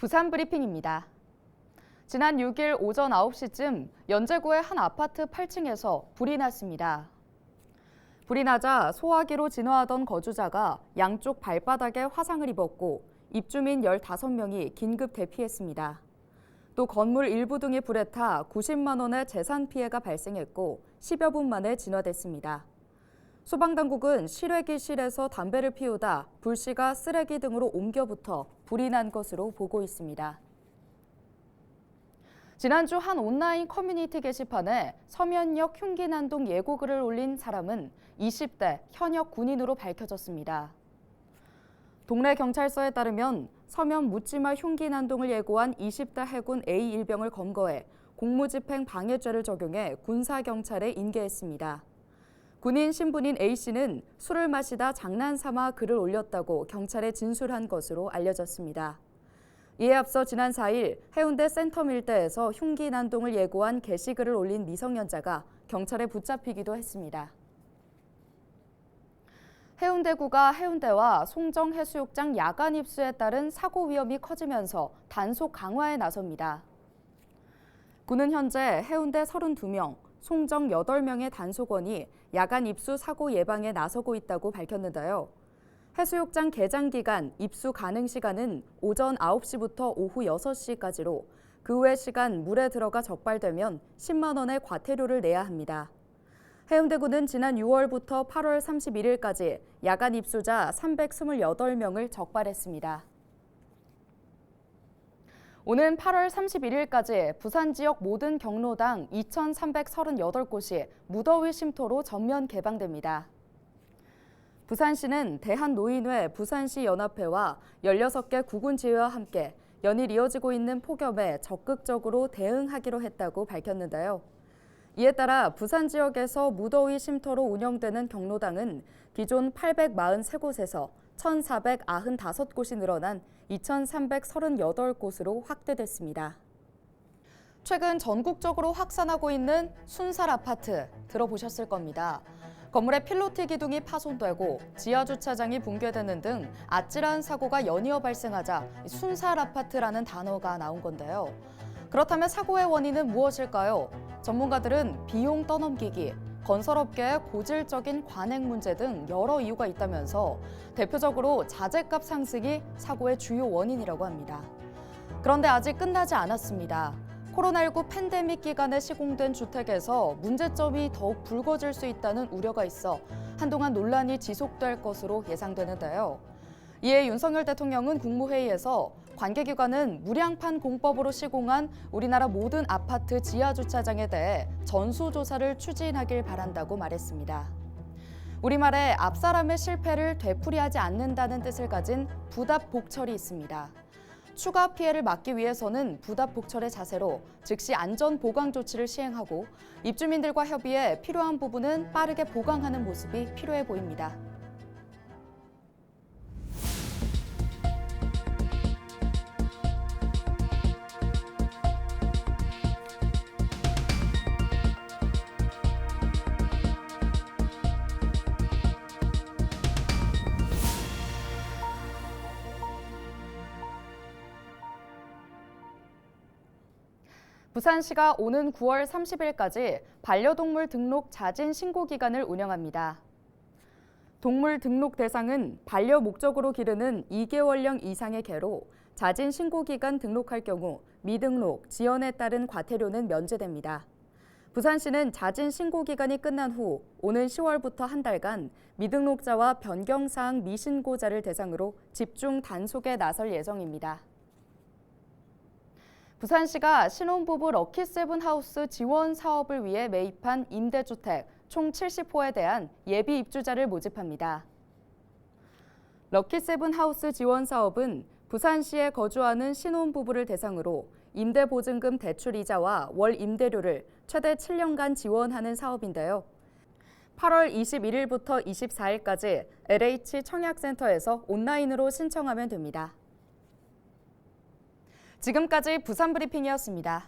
부산 브리핑입니다. 지난 6일 오전 9시쯤 연제구의 한 아파트 8층에서 불이 났습니다. 불이 나자 소화기로 진화하던 거주자가 양쪽 발바닥에 화상을 입었고 입주민 15명이 긴급 대피했습니다. 또 건물 일부 등이 불에 타 90만 원의 재산 피해가 발생했고 10여 분 만에 진화됐습니다. 소방당국은 실외기실에서 담배를 피우다 불씨가 쓰레기 등으로 옮겨붙어 불이 난 것으로 보고 있습니다. 지난주 한 온라인 커뮤니티 게시판에 서면역 흉기난동 예고글을 올린 사람은 20대 현역 군인으로 밝혀졌습니다. 동래 경찰서에 따르면 서면 묻지마 흉기난동을 예고한 20대 해군 A 일병을 검거해 공무집행 방해죄를 적용해 군사경찰에 인계했습니다. 군인 신분인 A 씨는 술을 마시다 장난삼아 글을 올렸다고 경찰에 진술한 것으로 알려졌습니다. 이에 앞서 지난 4일 해운대 센텀 일대에서 흉기 난동을 예고한 게시글을 올린 미성년자가 경찰에 붙잡히기도 했습니다. 해운대구가 해운대와 송정 해수욕장 야간 입수에 따른 사고 위험이 커지면서 단속 강화에 나섭니다. 구는 현재 해운대 32명, 송정 8명의 단속원이 야간 입수 사고 예방에 나서고 있다고 밝혔는데요. 해수욕장 개장 기간 입수 가능 시간은 오전 9시부터 오후 6시까지로 그 외 시간 물에 들어가 적발되면 10만 원의 과태료를 내야 합니다. 해운대구는 지난 6월부터 8월 31일까지 야간 입수자 328명을 적발했습니다. 오는 8월 31일까지 부산 지역 모든 경로당 2,338곳이 무더위 쉼터로 전면 개방됩니다. 부산시는 대한노인회 부산시 연합회와 16개 구군 지회와 함께 연일 이어지고 있는 폭염에 적극적으로 대응하기로 했다고 밝혔는데요. 이에 따라 부산 지역에서 무더위 쉼터로 운영되는 경로당은 기존 843곳에서 1,495곳이 늘어난 2,338곳으로 확대됐습니다. 최근 전국적으로 확산하고 있는 순살 아파트 들어보셨을 겁니다. 건물의 필로티 기둥이 파손되고 지하 주차장이 붕괴되는 등 아찔한 사고가 연이어 발생하자 순살 아파트라는 단어가 나온 건데요. 그렇다면 사고의 원인은 무엇일까요? 전문가들은 비용 떠넘기기, 건설업계의 고질적인 관행 문제 등 여러 이유가 있다면서 대표적으로 자재값 상승이 사고의 주요 원인이라고 합니다. 그런데 아직 끝나지 않았습니다. 코로나19 팬데믹 기간에 시공된 주택에서 문제점이 더욱 불거질 수 있다는 우려가 있어 한동안 논란이 지속될 것으로 예상되는데요. 이에 윤석열 대통령은 국무회의에서 관계기관은 무량판 공법으로 시공한 우리나라 모든 아파트 지하 주차장에 대해 전수조사를 추진하길 바란다고 말했습니다. 우리말에 앞사람의 실패를 되풀이하지 않는다는 뜻을 가진 부답 복철이 있습니다. 추가 피해를 막기 위해서는 부답 복철의 자세로 즉시 안전 보강 조치를 시행하고 입주민들과 협의해 필요한 부분은 빠르게 보강하는 모습이 필요해 보입니다. 부산시가 오는 9월 30일까지 반려동물 등록 자진 신고 기간을 운영합니다. 동물 등록 대상은 반려 목적으로 기르는 2개월령 이상의 개로 자진 신고 기간 등록할 경우 미등록, 지연에 따른 과태료는 면제됩니다. 부산시는 자진 신고 기간이 끝난 후 오는 10월부터 한 달간 미등록자와 변경사항 미신고자를 대상으로 집중 단속에 나설 예정입니다. 부산시가 신혼부부 럭키세븐 하우스 지원 사업을 위해 매입한 임대주택 총 70호에 대한 예비 입주자를 모집합니다. 럭키세븐 하우스 지원 사업은 부산시에 거주하는 신혼부부를 대상으로 임대보증금 대출 이자와 월 임대료를 최대 7년간 지원하는 사업인데요. 8월 21일부터 24일까지 LH 청약센터에서 온라인으로 신청하면 됩니다. 지금까지 부산 브리핑이었습니다.